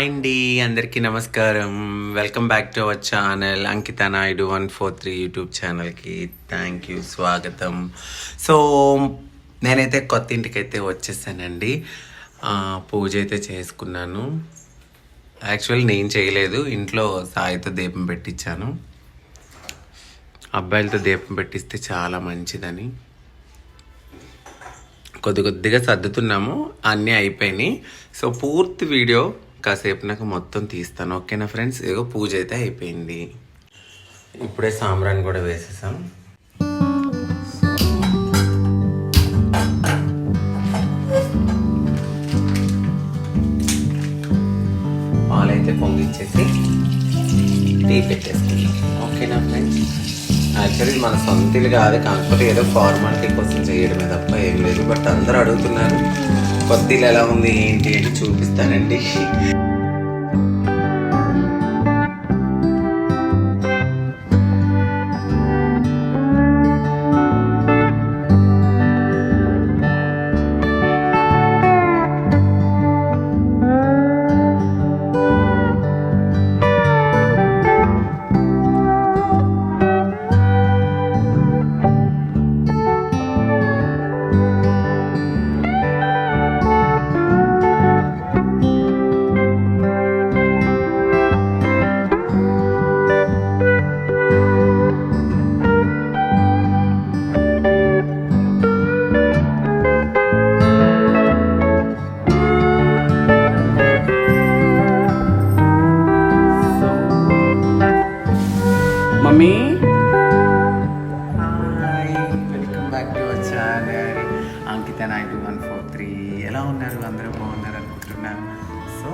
Hi అండి అందరికీ నమస్కారం. Welcome back to our channel Ankita Naidu one four three YouTube ఛానల్కి థ్యాంక్ యూ స్వాగతం. సో నేనైతే కొత్త ఇంటికి అయితే వచ్చేసానండి పూజ అయితే చేసుకున్నాను. యాక్చువల్ నేను చేయలేదు. ఇంట్లో సాయితో దీపం పెట్టించాను. అబ్బాయిలతో దీపం పెట్టిస్తే చాలా మంచిదని. కొద్ది కొద్దిగా సర్దుతున్నాము. అన్నీ అయిపోయినాయి. సో పూర్తి వీడియో కాసేపు నాకు మొత్తం తీస్తాను ఓకేనా ఫ్రెండ్స్? ఏదో పూజ అయితే అయిపోయింది. ఇప్పుడే సాంబ్రాన్ని కూడా వేసేసాం. పాలైతే పొంగిచ్చేసి టీ పెట్టేసుకుందాం. ఓకేనా ఫ్రెండ్స్? యాక్చువల్లీ మన సొంత ఇల్లు కాదు కాకపోతే ఏదో ఫార్మాలిటీ కోసం చేయడమే తప్ప ఏం లేదు. బట్ అందరూ అడుగుతున్నారు కొత్త ఇల్లు ఎలా ఉంది ఏంటి అని చూపిస్తానండి. Mummy. Hi welcome back to our channel Ankita Naidu one four three ఎలా ఉన్నారు? అందరూ బాగున్నారు అనుకుంటున్నాను సో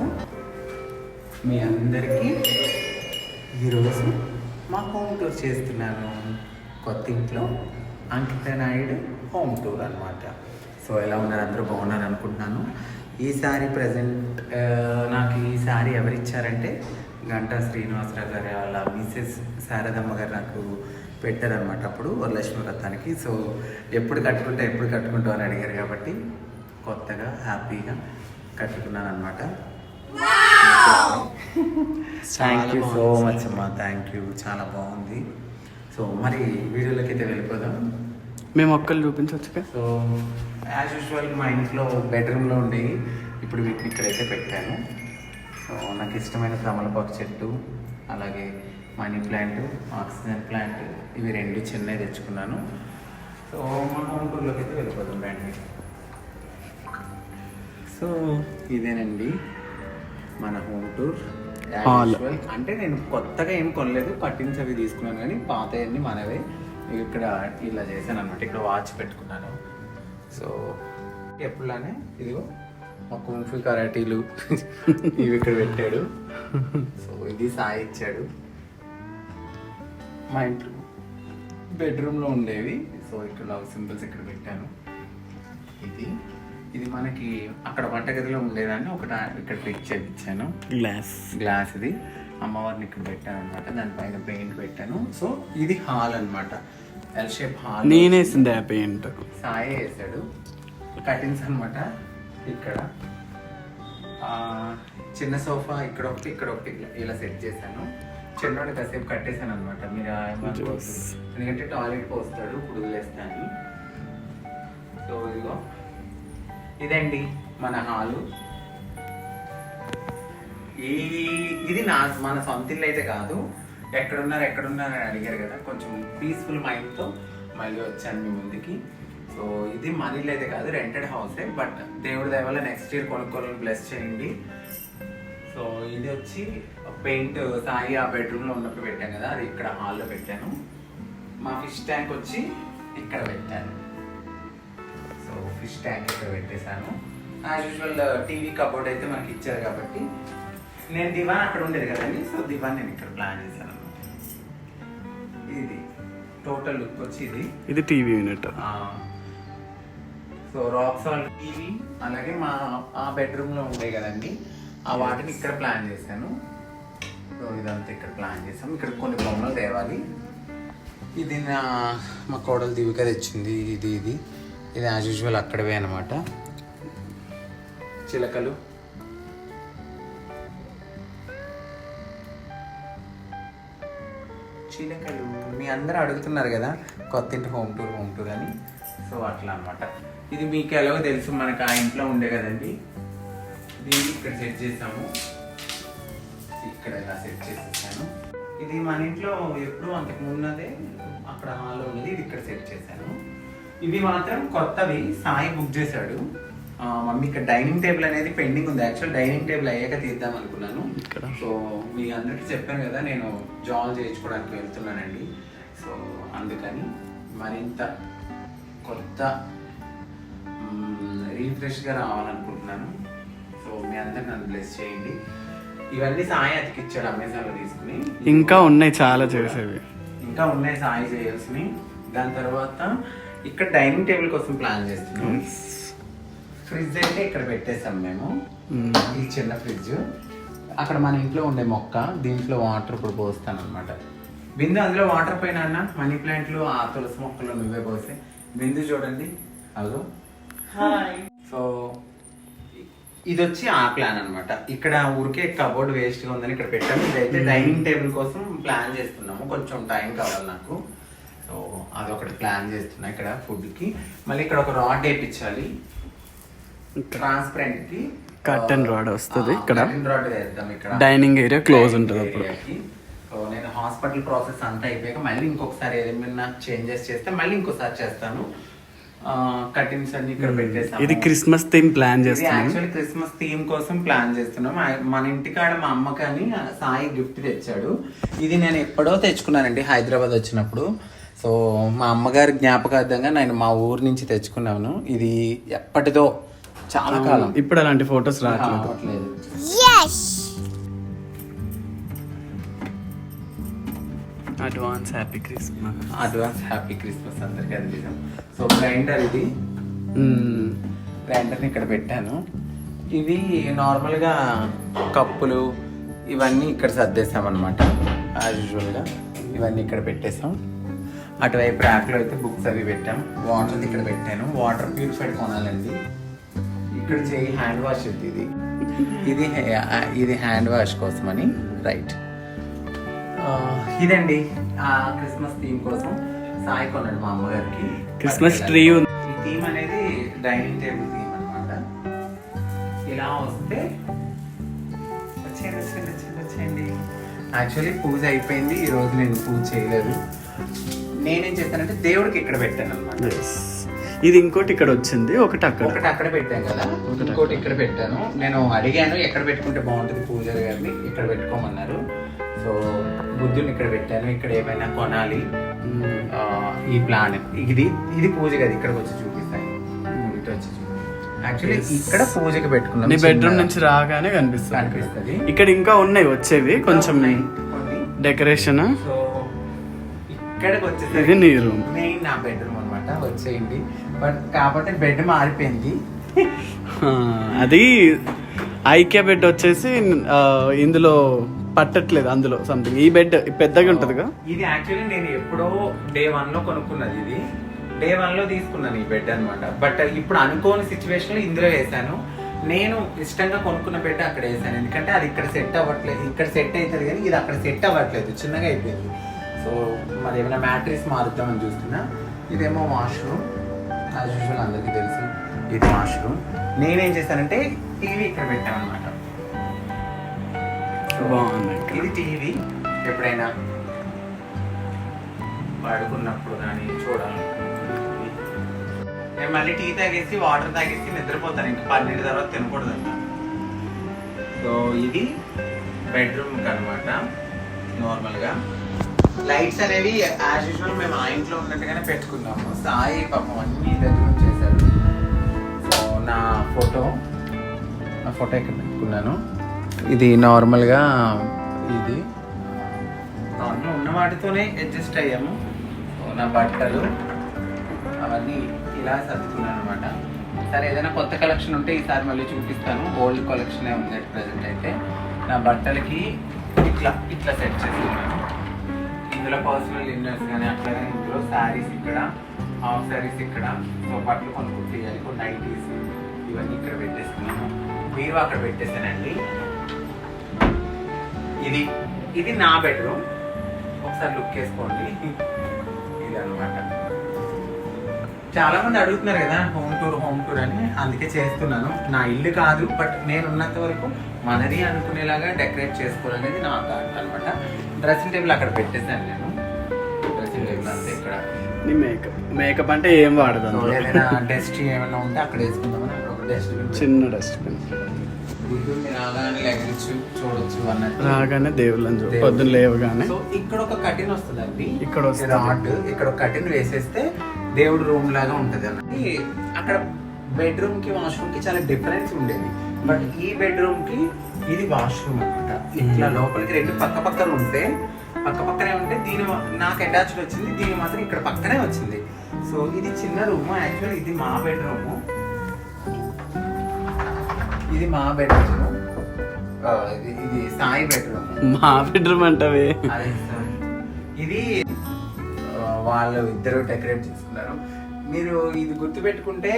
మీ అందరికీ ఈరోజు మా హోమ్ టూర్ చేస్తున్నాను. కొత్త ఇంట్లో అంకిత నాయుడు హోమ్ టూర్ అనమాట సో ఎలా ఉన్నారు? అందరూ బాగున్నారు అనుకుంటున్నాను. ఈసారి ప్రజెంట్ నాకు ఈ ఎవరిచ్చారంటే ఇచ్చారంటే గంటా శ్రీనివాసరావు గారి వాళ్ళ మిసెస్ శారదమ్మ గారు నాకు పెట్టారనమాట అప్పుడు వరలక్ష్మి వ్రతానికి. సో ఎప్పుడు కట్టుకుంటా ఎప్పుడు కట్టుకుంటావు అని అడిగారు కాబట్టి కొత్తగా హ్యాపీగా కట్టుకున్నాను అనమాట థ్యాంక్ యూ సో మచ్ అమ్మా థ్యాంక్ యూ చాలా బాగుంది. సో మరి వీడియోలోకి అయితే వెళ్ళిపోదాం. మేము ఒక్కళ్ళు చూపించవచ్చుగా? సో యాజ్ యూజువల్ మా ఇంట్లో బెడ్రూమ్లో ఉండేవి. ఇప్పుడు వీటిని ఇక్కడైతే పెట్టాను. సో నాకు ఇష్టమైన తమలపాకు చెట్టు అలాగే మనీ ప్లాంట్ ఆక్సిజన్ ప్లాంట్ ఇవి రెండు చిన్నవి తెచ్చుకున్నాను. సో మా హోమ్ టూర్లోకి అయితే వెళ్ళిపోదాం రండి. సో ఇదేనండి మన హోమ్ టూర్. అంటే నేను కొత్తగా ఏం కొనలేదు కట్టింగ్స్ అవి తీసుకున్నాను కానీ పాతయన్నీ మనవే. ఇక్కడ ఇలా చేశాను అనమాట ఇక్కడ వాచ్ పెట్టుకున్నాను. సో ఎప్పుడులానే ఇదిగో మా కుంఫీ కరాటీలు ఇవి ఇక్కడ పెట్టాడు. సో ఇది సాయి ఇచ్చాడు. మా ఇంట్లో బెడ్రూమ్లో ఉండేవి. సో ఇక్కడ లవ్ సింబల్స్ ఇక్కడ పెట్టాను. ఇది. ఇది మనకి అక్కడ వంటగదిలో ఉండేదాన్ని. ఒకటి ఇక్కడ ఫిక్స్ చేయించాను. గ్లాస్ గ్లాస్ ఇది. అమ్మవారిని ఇక్కడ పెట్టాను అనమాట దానిపైన పెయింట్ పెట్టాను. సో ఇది హాల్ అన్నమాట. L shape hall. నేనేసింది ఆ పెయింట్ సాయి వేసాడు. కటింగ్స్ అన్నమాట. ఇక్కడ. చిన్న సోఫా ఇక్కడ ఒకటి ఇక్కడ ఒకటి ఇలా- సెట్ చేశాను. చిన్నోడు కాసేపు కట్టేశాను అనమాట మీరు. ఎందుకంటే టాయిలెట్ పోస్తాడు ఇప్పుడు వదిలేస్తాను సో ఇదిగో. ఇదండి మన హాలు. ఈ ఇది నా మన సొంత ఇల్లు అయితే కాదు. ఎక్కడున్నారు ఎక్కడున్నారు అని అడిగారు కదా. కొంచెం పీస్ఫుల్ మైండ్తో మళ్ళీ వచ్చాను మీ ముందుకి. సో ఇది మన ఇల్లు అయితే కాదు రెంటెడ్ హౌసే బట్ దేవుడి దయ వల్ల నెక్స్ట్ ఇయర్ కొనుక్కోవాలని బ్లెస్ చేయండి. సో ఇది వచ్చి పెయింట్ సాయి ఆ బెడ్రూమ్లో ఉన్నప్పుడు పెట్టాను కదా అది ఇక్కడ హాల్లో పెట్టాను. మా ఫిష్ ట్యాంక్ వచ్చి ఇక్కడ పెట్టాను. సో ఫిష్ ట్యాంక్ ఇక్కడ పెట్టేశాను. యాజ్ యూజువల్ టీవీ కబోర్డ్ అయితే మనకి ఇచ్చారు కాబట్టి నేను దివాన్ అక్కడ ఉండేది కదండి సో దివాన్ నేను ఇక్కడ ప్లాన్ చేశాను ఇది టోటల్ లుక్ వచ్చి ఇది. ఇది TV unit so rock salt TV అలాగే మా ఆ బెడ్రూమ్లో ఉండే కదండి. ఆ వాటిని ఇక్కడ ప్లాన్ చేశాను. సో ఇదంతా ఇక్కడ ప్లాన్ చేసాం ఇక్కడ కొన్ని బొమ్మలు తేవాలి. ఇది నా మా కోడలు దివిక తెచ్చింది. ఇది ఇది. ఇది యాజ్ యూజువల్ అక్కడవే అనమాట చిలకలు. చిలకలు. మీ అందరూ అడుగుతున్నారు కదా కొత్త ఇంటి హోమ్ టూర్ హోమ్ టూర్ అని. సో అట్లా అనమాట ఇది మీకు ఎలాగో తెలుసు మనకు ఆ ఇంట్లో ఉండే కదండి. దీన్ని ఇక్కడ సెట్ చేసాము. ఇక్కడ ఇలా సెట్ చేసేసాను. ఇది మన ఇంట్లో ఎప్పుడు అంతకు ముందే అక్కడ హాల్లో ఉన్నది ఇది ఇక్కడ సెట్ చేశాను. ఇవి మాత్రం కొత్తవి సాయి బుక్ చేశాడు. మమ్మీ ఇక్కడ డైనింగ్ టేబుల్ అనేది పెండింగ్ ఉంది. యాక్చువల్ డైనింగ్ టేబుల్ అయ్యాక తీద్దాం అనుకున్నాను. సో మీ అందరికీ చెప్పాను కదా నేను జాయిన్ చేయించుకోవడానికి వెళ్తున్నానండి. సో అందుకని మరింత కొత్త రీఫ్రెష్గా రావాలనుకుంటున్నాను. సో మీ అందరు నన్ను బ్లెస్ చేయండి. ఇవన్నీ సాయి అతికిచ్చాడు అమెజాన్లో తీసుకుని. ఇంకా ఉన్నాయి చాలా చేసేవి. ఇంకా ఉన్నాయి సాయి చేయాల్సినవి. దాని తర్వాత ఇక్కడ డైనింగ్ టేబుల్ కోసం ప్లాన్ చేస్తున్నాం. ఫ్రిడ్జ్ అయితే ఇక్కడ పెట్టేసాం మేము. మ్మ్. ఈ చిన్న ఫ్రిడ్జ్ అక్కడ మన ఇంట్లో ఉండే మొక్క దీంట్లో వాటర్ ఇప్పుడు పోస్తాను అనమాట బిందు అందులో వాటర్ పైన అన్న? మనీ ప్లాంట్లు ఆ తులసి మొక్కలు నువ్వే పోసే. బిందు చూడండి. అదో సో ఇది వచ్చి ఆ ప్లాన్ అన్నమాట. ఇక్కడ ఊరికే కబోర్డ్ వేస్ట్గా ఉందని ఇక్కడ పెట్టాము ఇదైతే డైనింగ్ టేబుల్ కోసం ప్లాన్ చేస్తున్నాము. కొంచెం టైం కావాలి నాకు. సో అదొకటి ప్లాన్ చేస్తున్నా ఇక్కడ ఫుడ్కి. మళ్ళీ ఇక్కడ ఒక రాడ్ వేయించాలి ట్రాన్స్పరెంట్కి Curtain rod వస్తది ఇక్కడ. రాడ్ వేద్దాం ఇక్కడ. డైనింగ్ ఏరియా క్లోజ్ ఉంటుంది అప్పుడు. సో నేను హాస్పిటల్ ప్రాసెస్ అంతా అయిపోయాక మళ్ళీ ఇంకొకసారి ఏమైనా చేంజెస్ చేస్తే మళ్ళీ ఇంకోసారి చేస్తాను. కటింగ్స్ అన్ని ఇక్కడ పెట్టేస్తాను ఇది క్రిస్మస్ థీమ్ ప్లాన్ చేస్తున్నాం. యాక్చువల్లీ క్రిస్మస్ థీమ్ కోసం ప్లాన్ చేస్తున్నాం. మన ఇంటికాడ మా అమ్మకని సాయి గిఫ్ట్ తెచ్చాడు. ఇది నేను ఎప్పుడో తెచ్చుకున్నానండి హైదరాబాద్ వచ్చినప్పుడు. సో మా అమ్మగారి జ్ఞాపకార్థంగా నేను మా ఊరు నుంచి తెచ్చుకున్నాను. ఇది ఎప్పటిదో చాలా కాలం. ఇప్పుడు అలాంటి ఫొటోస్ రావట్లేదు. Advance happy Christmas advance happy Christmas అందరికీ అది నిజం. సో గ్రైండర్ ఇది. గ్రైండర్ని ఇక్కడ పెట్టాను. ఇవి నార్మల్గా కప్పులు ఇవన్నీ ఇక్కడ సర్దేశాం అనమాట యాజ్ యూజువల్గా ఇవన్నీ ఇక్కడ పెట్టేసాం అటువైపు ర్యాక్లో అయితే బుక్స్ అవి పెట్టాం. వాటర్ ఇక్కడ పెట్టాను. వాటర్ ప్యూరిఫైడ్ కొనాలండి. ఇక్కడ చేయి హ్యాండ్ వాష్ ఇది. ఇది ఇది హ్యాండ్ వాష్ కోసమని రైట్ ఇదండి. ఆ క్రిస్మస్ థీమ్ కోసం సాయి కొన్నాడు మా అమ్మగారికి క్రిస్మస్ ట్రీ ఉంది. ఈ థీమ్ అనేది డైనింగ్ టేబుల్ థీమ్ అన్నమాట. ఇలా వస్తే వచ్చేయండి వచ్చేయండి వచ్చేయండి వచ్చేయండి. యాక్చువల్లీ పూజ అయిపోయింది. ఈ రోజు నేను పూజ చేయలేదు. నేనేం చేశానంటే దేవుడికి ఇక్కడ పెట్టాను అనమాట. ఇది ఇంకోటి ఇక్కడ వచ్చింది ఒకటి అక్కడ. ఒకటి అక్కడ పెట్టాను కదా. ఇంకోటి ఇక్కడ పెట్టాను. నేను అడిగాను ఎక్కడ పెట్టుకుంటే బాగుంటుంది పూజారి గారిని? ఇక్కడ పెట్టుకోమన్నారు. సో బుద్ధుని ఇక్కడ పెట్టాను ఇక్కడ ఏమైనా కొనాలి. ఈ ప్లాన్. ఇది ఇది పూజ కదా ఇక్కడికి వచ్చి చూపిస్తాను ఇటు వచ్చి యాక్చువల్లీ ఇక్కడ పూజకి పెట్టుకున్నాం. నీ బెడ్రూమ్. నుంచి రాగానే కనిపిస్తుంది. కనిపిస్తుంది. ఇక్కడ ఇంకా ఉన్నాయి వచ్చేవి కొంచెం. డెకరేషన్. ఇక్కడికి ఇది వచ్చేసరికి నీ రూమ్ మెయిన్ నా బెడ్రూమ్ అనమాట వచ్చేయండి. బట్ కాకపోతే బెడ్ మారిపోయింది. అది ఐక్య బెడ్ వచ్చేసి ఇందులో పట్టట్లేదు అందులో సంథింగ్ ఈ బెడ్ పెద్దగా ఉంటుందిగా? Oh, ఇది యాక్చువల్లీ నేను ఎప్పుడో డే వన్లో కొనుక్కున్నది ఇది. డే వన్లో తీసుకున్నాను ఈ బెడ్ అనమాట బట్ ఇప్పుడు అనుకోని సిచ్యువేషన్లో ఇందులో వేసాను. నేను ఇష్టంగా కొనుక్కున్న బెడ్ అక్కడ వేసాను. ఎందుకంటే అది ఇక్కడ సెట్ అవ్వట్లేదు. ఇక్కడ సెట్ అవుతుంది కానీ ఇది అక్కడ సెట్ అవ్వట్లేదు. చిన్నగా అయిపోయింది. సో మరి ఏమైనా మ్యాట్రిక్స్ మారుద్దామని చూస్తున్నా. ఇదేమో వాష్రూమ్ యాజ్ యూజువల్ అందరికీ తెలుసు ఇది వాష్రూమ్ నేనేం చేశానంటే టీవీ ఇక్కడ పెట్టాను అనమాట బాగుంది ఇది టీవీ. ఎప్పుడైనా పడుకున్నప్పుడు కానీ చూడాలి. నేను మళ్ళీ టీ తాగేసి వాటర్ తాగేసి నిద్రపోతాను. ఇంకా పన్నెండు తర్వాత తినకూడదంట సో ఇది బెడ్రూమ్ అనమాట నార్మల్గా. లైట్స్ అనేవి యాజ్ యూజువల్ మేము ఆ ఇంట్లో ఉన్నట్టుగానే పెట్టుకున్నాము. సాయి పాపం అన్ని దగ్గర చేశారు. సో నా ఫోటో నా ఫోటో ఇక్కడ పెట్టుకున్నాను. ఇది నార్మల్గా ఇది. నార్మల్ ఉన్న వాటితోనే అడ్జస్ట్ అయ్యాము. నా బట్టలు అవన్నీ ఇలా సర్దుకున్నాను అనమాట సరే ఏదైనా కొత్త కలెక్షన్ ఉంటే ఈసారి మళ్ళీ చూపిస్తాను. ఓల్డ్ కలెక్షనే ఉంది ప్రజెంట్ అయితే. నా బట్టలకి ఇట్లా ఇట్లా సెట్ చేసుకున్నాను ఇందులో పర్సనల్ ఇన్నర్స్ కానీ అట్లా ఇందులో శారీస్ ఇక్కడ హాఫ్ శారీస్ ఇక్కడ. సో బట్టలు కొన్ని కుట్టియాలి కొన్ని నైటీస్ ఇవన్నీ ఇక్కడ పెట్టేసుకున్నాను మీరు అక్కడ పెట్టేసానండి ఇది ఇది నా బెడ్రూమ్ ఒకసారి లుక్ వేసుకోండి ఇది అనమాట చాలా మంది అడుగుతున్నారు కదా హోమ్ టూర్ హోమ్ టూర్ అని. అందుకే చేస్తున్నాను. నా ఇల్లు కాదు బట్ నేను ఉన్నంత వరకు మనది అనుకునేలాగా డెకరేట్ చేసుకోవాలనేది నా థాట్ అనమాట డ్రెస్సింగ్ టేబుల్ అక్కడ పెట్టేసాను నేను. డ్రెస్సింగ్ టేబుల్ అంతే ఇక్కడ. మేకప్ మేకప్ అంటే ఏం వాడదు. ఏదైనా డస్ట్ ఏమైనా ఉంటే అక్కడ వేసుకుందామని అక్కడ ఒక డస్ట్ చిన్న డస్ట్బిన్ బుద్ధుడిని రాగానే లెగచ్చు చూడొచ్చు అన్నట్టు. రాగానే దేవుళ్ళని చూ పొద్దున్న లేవగానే. సో ఇక్కడ ఒక కటిన్ వస్తుందండి. ఇక్కడ వస్తుంది. రాడ్ ఇక్కడ ఒక కటిన్ వేసేస్తే దేవుడు రూమ్ లాగా ఉంటది అన్నది అక్కడ బెడ్రూమ్కి వాష్రూమ్కి చాలా డిఫరెన్స్ ఉండేది. బట్ ఈ బెడ్రూమ్కి ఇది వాష్రూమ్ అన్నమాట. ఇట్లా లోపలికి రెండు పక్క పక్కన ఉంటే పక్క పక్కనే ఉంటే దీని నాకు అటాచ్డ్ వచ్చింది దీని మాత్రం ఇక్కడ పక్కనే వచ్చింది. సో ఇది చిన్న రూమ్. యాక్చువల్ ఇది మా బెడ్రూమ్. ఇది మా బెడ్రూమ్ ఇది ఇది సాయి బెడ్రూమ్ మా బెడ్రూమ్ అంటవే. ఇది వాళ్ళు ఇద్దరు డెకరేట్ చేసుకున్నారు. మీరు ఇది గుర్తు పెట్టుకుంటే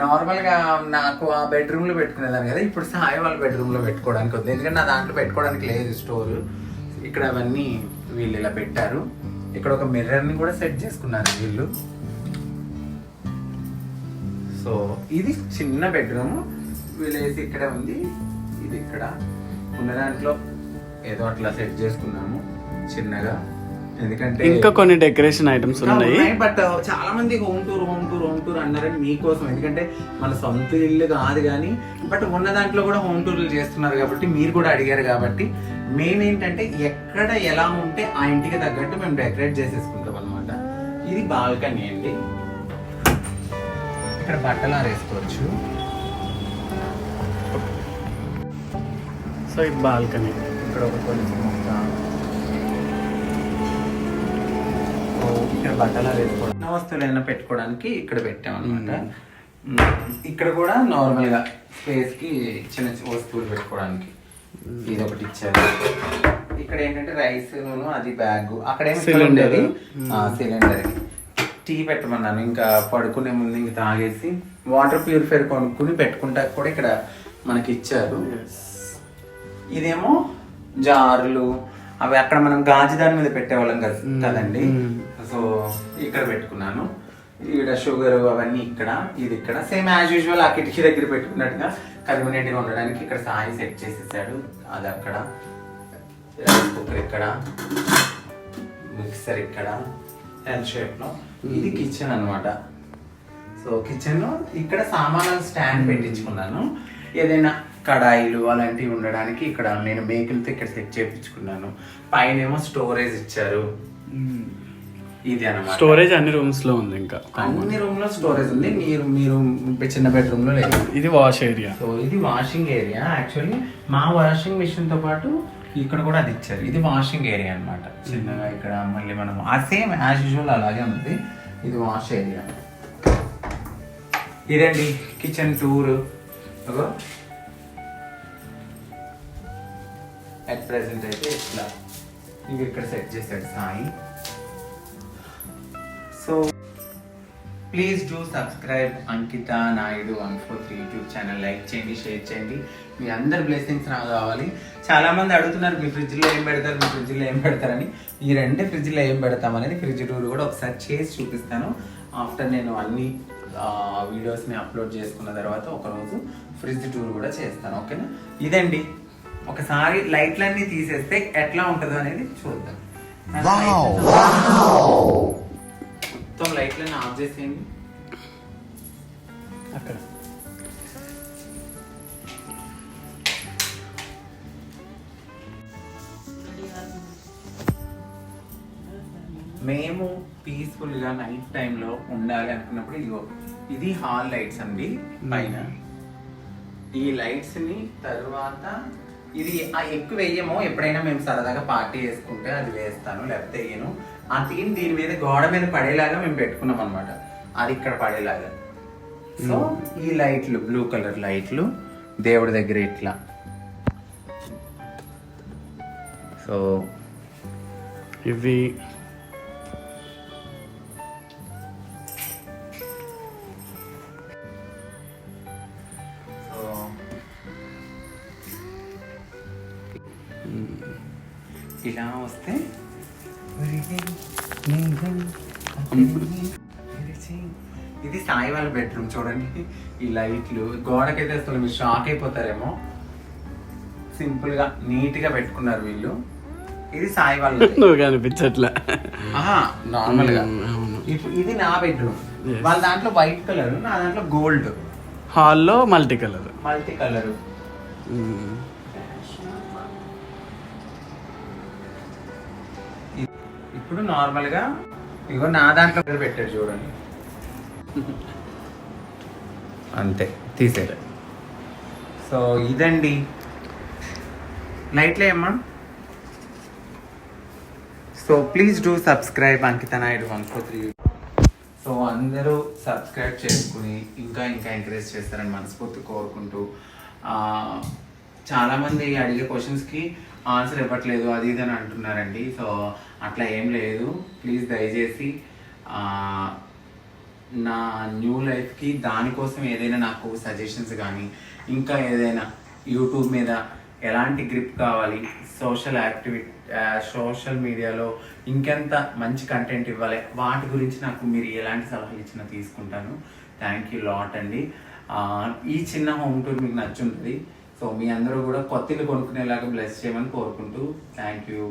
నార్మల్గా నాకు ఆ బెడ్రూమ్లో పెట్టుకునేదాన్ని కదా. ఇప్పుడు సాయి వాళ్ళ బెడ్రూమ్లో పెట్టుకోవడానికి ఉంది ఎందుకంటే నా దాంట్లో పెట్టుకోవడానికి లేదు స్టోర్ ఇక్కడ అవన్నీ వీళ్ళు ఇలా పెట్టారు. ఇక్కడ ఒక మిర్రర్ని కూడా సెట్ చేసుకున్నారు వీళ్ళు. సో ఇది చిన్న బెడ్రూమ్ వేసి ఇక్కడే ఉంది. ఇది ఇక్కడ. ఉన్న దాంట్లో ఏదో అట్లా సెట్ చేసుకున్నాము చిన్నగా. ఎందుకంటే ఇంకా కొన్ని డెకరేషన్ ఐటమ్స్ ఉన్నాయి. బట్ చాలా మంది home tour home tour home tour అన్నారని మీకోసం. ఎందుకంటే మన సొంత ఇల్లు కాదు కానీ బట్ ఉన్న దాంట్లో కూడా హోమ్ టూర్లు చేస్తున్నారు కాబట్టి మీరు కూడా అడిగారు కాబట్టి మేమేంటంటే ఎక్కడ ఎలా ఉంటే ఆ ఇంటికి తగ్గట్టు మేము డెకరేట్ చేసేసుకుంటాం అనమాట ఇది బాల్కనీ అండి. ఇక్కడ బట్టలు ఆరేసుకోవచ్చు. సో ఇది బాల్కనీ. ఇక్కడ ఒక కొంచెం మొక్క ఇక్కడ బట్టలు వేసుకోవడం. వస్తువులు ఏదైనా పెట్టుకోవడానికి ఇక్కడ పెట్టాం అనమాట ఇక్కడ కూడా నార్మల్గా స్పేస్కి చిన్న చిన్న వస్తువులు పెట్టుకోవడానికి ఇది ఒకటి ఇచ్చారు. ఇక్కడ ఏంటంటే రైస్ అది బ్యాగ్. అక్కడ ఏమి. ఉండేది? సిలిండర్ టీ పెట్టమన్నాను. ఇంకా పడుకునే ముందు ఇంకా తాగేసి వాటర్ ప్యూరిఫైర్ కొనుక్కుని పెట్టుకుంటా కూడా ఇక్కడ మనకి ఇచ్చారు. ఇదేమో జార్లు అవి అక్కడ మనం గాజు దాని మీద పెట్టేవాళ్ళం కదా కదండి. సో ఇక్కడ పెట్టుకున్నాను. ఇక్కడ షుగర్ అవన్నీ ఇక్కడ ఇది ఇక్కడ. సేమ్ యాజ్ యూజువల్ ఆ కిటికీ దగ్గర పెట్టుకున్నట్టుగా కన్వీనియంట్గా ఉండడానికి ఇక్కడ సాయి సెట్ చేసేసాడు. అది అక్కడ. కుక్కర్ ఇక్కడ. మిక్సర్ ఇక్కడ. ఎల్ షేప్లో. ఇది కిచెన్ అన్నమాట. సో కిచెన్లో ఇక్కడ సామాన్లు స్టాండ్ పెట్టించుకున్నాను. ఏదైనా కడాయిలు అలాంటివి ఉండడానికి ఇక్కడ నేను మేకులతో ఇక్కడ సెట్ చేయించుకున్నాను పైన ఏమో స్టోరేజ్ ఇచ్చారు ఇది అన్నమాట. స్టోరేజ్ అన్ని రూమ్స్లో ఉంది ఇంకా అన్ని రూమ్లో స్టోరేజ్ ఉంది. మీరు మీరు చిన్న బెడ్రూమ్లో లేదు. ఇది వాష్ ఏరియా సో ఇది వాషింగ్ ఏరియా యాక్చువల్లీ మా వాషింగ్ మిషన్తో పాటు ఇక్కడ కూడా అది ఇచ్చారు. ఇది వాషింగ్ ఏరియా అన్నమాట. చిన్నగా ఇక్కడ మళ్ళీ మనం ఆ సేమ్ యాజ్ యూజువల్ అలాగే ఉంది. ఇది వాష్ ఏరియా ఇదండి కిచెన్ టూర్ అట్ ప్రెసెంట్ అయితే ఇట్లా. ఇవి ఇక్కడ సెట్ చేశాడు Sai. So please do subscribe Ankita Naidu one four three YouTube channel like చేయండి షేర్ చేయండి. మీ అందరి బ్లెస్సింగ్స్ నాకు కావాలి. చాలా మంది అడుగుతున్నారు మీ ఫ్రిడ్జ్లో ఏం పెడతారు? మీ ఫ్రిడ్జ్లో ఏం పెడతారని. ఈ రెండే ఫ్రిడ్జ్లో ఏం పెడతాం అనేది ఫ్రిడ్జ్ టూర్ కూడా ఒకసారి చేసి చూపిస్తాను. ఆఫ్టర్ నేను అన్ని వీడియోస్ని అప్లోడ్ చేసుకున్న తర్వాత ఒకరోజు ఫ్రిడ్జ్ టూర్ కూడా చేస్తాను. ఓకేనా ఇదండి. ఒకసారి లైట్లన్నీ తీసేస్తే ఎట్లా ఉంటుందో అనేది చూద్దాం. మొత్తం లైట్లన్నీ ఆఫ్ చేసేయండి. అక్కడ. మేము పీస్ఫుల్గా నైట్ టైంలో ఉండాలి అనుకున్నప్పుడు ఇదిగో ఇది హాల్ లైట్స్ అండి పైన. ఈ లైట్స్ని తర్వాత ఇది ఆ ఎక్కువ వేయమో ఎప్పుడైనా మేము సరదాగా పార్టీ చేసుకుంటే అది వేస్తాను లేకపోతే వేయను. ఆ థీమ్ దీని మీద గోడ మీద పడేలాగా మేము పెట్టుకున్నాం అనమాట అది ఇక్కడ పడేలాగా. సో ఈ లైట్లు బ్లూ కలర్ లైట్లు దేవుడి దగ్గర ఇట్లా. సో ఇవి బెడ్రూమ్ చూడండి. ఈ లైట్లు. గోడకైతే అసలు మీరు షాక్ అయిపోతారేమో. సింపుల్గా నీట్గా పెట్టుకున్నారు వీళ్ళు. ఇది సాయి వాళ్ళ నువ్వు కనిపించట్లే. నార్మల్గా మ్మ్, అవును. ఇప్పుడు ఇది నా బెడ్రూమ్. వాళ్ళ దాంట్లో వైట్ కలర్ నా దాంట్లో గోల్డ్. హాల్లో మల్టీ కలర్. Multi colour. ఇప్పుడు నార్మల్గా ఇగో నా దాంట్లో పెట్టాడు చూడండి. అంతే తీసేరు సో ఇదండి. లైట్లే అమ్మా. So please do subscribe Ankita Naidu one four three. So అందరూ సబ్స్క్రైబ్ చేసుకుని ఇంకా ఇంకా ఎంకరేజ్ చేస్తారని మనస్ఫూర్తి కోరుకుంటూ చాలామంది అడిగే క్వశ్చన్స్కి ఆన్సర్ ఇవ్వట్లేదు అది ఇది అని అంటున్నారండి. సో అట్లా ఏం లేదు. ప్లీజ్ దయచేసి నా న్యూ లైఫ్కి దానికోసం ఏదైనా నాకు సజెషన్స్ కానీ ఇంకా ఏదైనా యూట్యూబ్ మీద ఎలాంటి గ్రిప్ కావాలి సోషల్ యాక్టివిటీ సోషల్ మీడియాలో ఇంకెంత మంచి కంటెంట్ ఇవ్వాలి వాటి గురించి నాకు మీరు ఎలాంటి సలహాలు ఇచ్చినా తీసుకుంటాను. థ్యాంక్ యూ లాట్ అండి. ఈ చిన్న హోమ్ టూర్ మీకు నచ్చుంటుంది. సో మీ అందరూ కూడా కొత్త ఇల్లు కొనుక్కునేలాగా బ్లెస్ చేయమని కోరుకుంటూ థ్యాంక్ యూ.